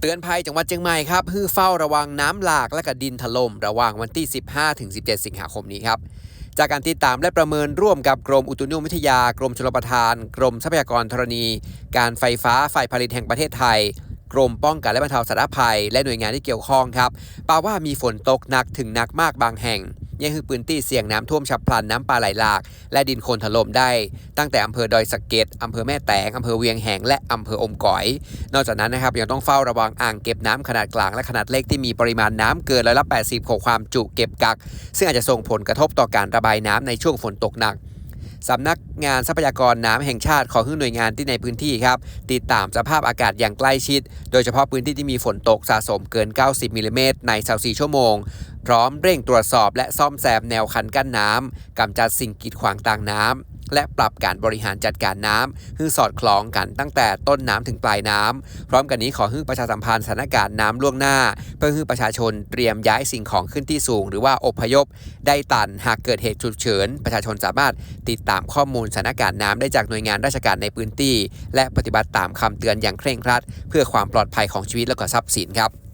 เตือนภัยจังหวัดเชียงใหม่ครับฮือเฝ้าระวังน้ำหลากและก็ดินถล่มระหว่างวันที่ 15 ถึง 17 สิงหาคมนี้ครับ จากการติดตามและประเมินร่วมกับกรมอุตุนิยมวิทยากรมชลประทาน กรมทรัพยากรธรณี การไฟฟ้าฝ่ายผลิตแห่งประเทศไทย กรมป้องกันและบรรเทาสาธารณภัย และหน่วยงานที่เกี่ยวข้องครับป่าว่ามีฝนตกหนักถึงหนักมากบางแห่ง ยังคือพื้นที่เสี่ยงน้ำท่วมฉับพลันน้ำป่าไหลหลาก และดินโคลนถล่มได้ ตั้งแต่อำเภอดอยสะเก็ดอำเภอแม่แตงอำเภอเวียงแหงและอำเภออมก๋อย นอกจากนั้นนะครับยังต้องเฝ้าระวังอ่างเก็บน้ำขนาดกลางและขนาดเล็กที่มีปริมาณน้ำเกินร้อยละ80ของความจุเก็บกัก ซึ่งอาจจะส่งผลกระทบต่อการระบายน้ำในช่วงฝนตกหนัก สำนักงานทรัพยากรน้ำแห่งชาติขอให้หน่วยงานที่ในพื้นที่ครับติดตามสภาพอากาศอย่างใกล้ชิด โดยเฉพาะพื้นที่ที่มีฝนตกสะสมเกิน 90มิลลิเมตรใน24ชั่วโมง พร้อมเร่งตรวจสอบและซ่อมแซมแนวคันกั้นน้ำกำจัดสิ่งกีดขวางต่างน้ำ และปรับการบริหารจัดการน้ำให้สอดคล้องกันตั้งแต่ต้นน้ำถึงปลายน้ำพร้อมกันนี้ขอให้ประชาสัมพันธ์สถานการณ์น้ำล่วงหน้า เพื่อให้ประชาชนเตรียมย้ายสิ่งของขึ้นที่สูง หรือว่าอพยพ ได้ตันหากเกิดเหตุฉุกเฉิน ประชาชนสามารถติดตามข้อมูลสถานการณ์น้ำได้จากหน่วยงานราชการในพื้นที่ และปฏิบัติตามคำเตือนอย่างเคร่งครัด เพื่อความปลอดภัยของชีวิตและก็ทรัพย์สินครับ